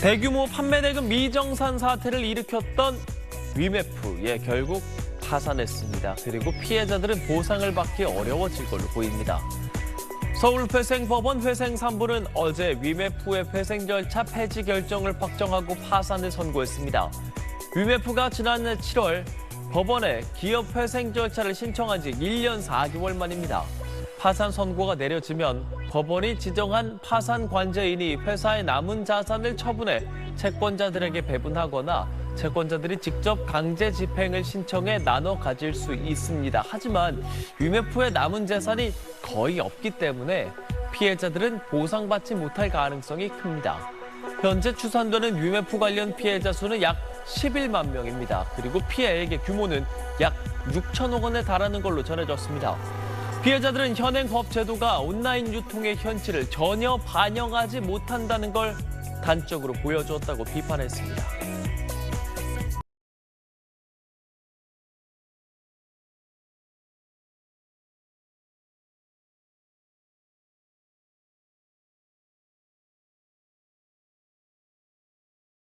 대규모 판매 대금 미정산 사태를 일으켰던 위메프, 예, 결국 파산했습니다. 그리고 피해자들은 보상을 받기 어려워질 걸로 보입니다. 서울회생법원 회생 3부는 어제 위메프의 회생 절차 폐지 결정을 확정하고 파산을 선고했습니다. 위메프가 지난해 7월 법원에 기업 회생 절차를 신청한 지 1년 4개월 만입니다. 파산 선고가 내려지면 법원이 지정한 파산 관제인이 회사의 남은 자산을 처분해 채권자들에게 배분하거나 채권자들이 직접 강제 집행을 신청해 나눠 가질 수 있습니다. 하지만 위메프의 남은 재산이 거의 없기 때문에 피해자들은 보상받지 못할 가능성이 큽니다. 현재 추산되는 위메프 관련 피해자 수는 약 11만 명입니다. 그리고 피해액의 규모는 약 6천억 원에 달하는 걸로 전해졌습니다. 피해자들은 현행 법 제도가 온라인 유통의 현실을 전혀 반영하지 못한다는 걸 단적으로 보여주었다고 비판했습니다.